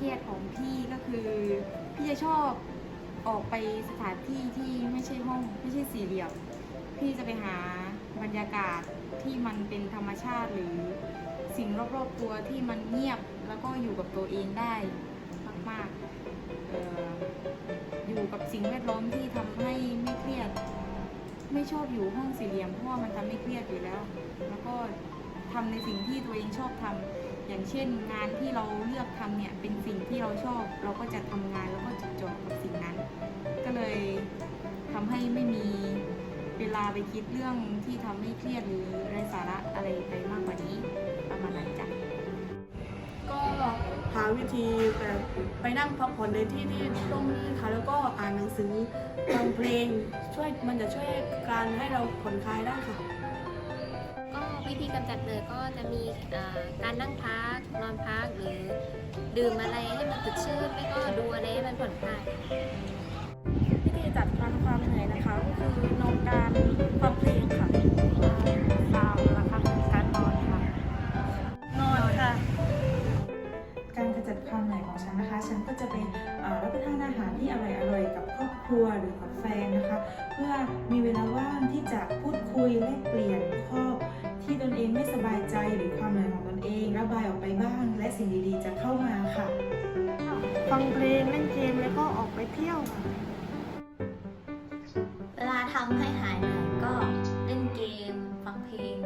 เครียดของพี่ก็คือพี่จะชอบออกไปสถานที่ที่ไม่ใช่ห้องไม่ใช่สี่เหลี่ยม พี่จะไปหาบรรยากาศที่มันเป็นธรรมชาติหรือสิ่งรอบๆตัวที่มันเงียบแล้วก็อยู่กับตัวเองได้มากๆอออยู่กับสิ่งแวดล้อมที่ทำให้ไม่เครียด ไม่ชอบอยู่ห้องสี่เหลี่ยมเพราะว่ามันทำให้เครียดอยู่แล้ว แล้วก็ทำในสิ่งที่ตัวเองชอบทำ อย่างเช่นงานที่เราเลือกทำเนี่ยเป็นสิ่งที่เราชอบ เราก็จะทำงานแล้วก็จดจ่อกับสิ่งนั้น ก็เลยทำให้ไม่มีเวลาไปคิดเรื่องที่ทำให้เครียดหรือไร้สาระอะไรไปมากกว่านี้ประมาณนั้นจ้ะ ก็หาวิธีแบบไปนั่งพักผ่อนในที่ที่ร่มรื่นค่ะแล้วก็อ่านหนังสือฟังเพลงช่วยมันจะช่วยการให้เราผ่อนคลายได้ค่ะ วิธีกำจัดเบื่อก็จะมีเอ่อการนั่งพักนอนพักหรือดื่มอะไรให้มันสดชื่นไม่ก็ดูอะไรให้มันผ่อนคลายวิธีจัดการความเหนื่อยนะคะก็คือนอนการฟังเพลงค่ะตามนะคะการนอนค่ะนอนค่ะ การกำจัดความเหนื่อยของฉันนะคะ ฉันก็จะไปเอ่อรับประทานอาหารที่อร่อยๆกับครอบครัวหรือกับแฟนนะคะ เพื่อมีเวลาว่างที่จะพูดคุยแลกเปลี่ยนข้อ ความเหนื่อยของตนเอง ระบายออกไปบ้าง และสิ่งดีๆ จะเข้ามาค่ะ ฟังเพลงเล่นเกมแล้วก็ออกไปเที่ยวค่ะเวลาทำให้หายเหนื่อยก็เล่นเกม ฟังเพลง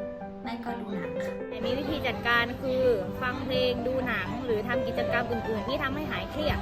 ไม่ก็ดูหนังค่ะมีวิธีจัดการคือฟังเพลงดูหนัง หรือทำกิจกรรมอื่นๆที่ทำให้หายเครียด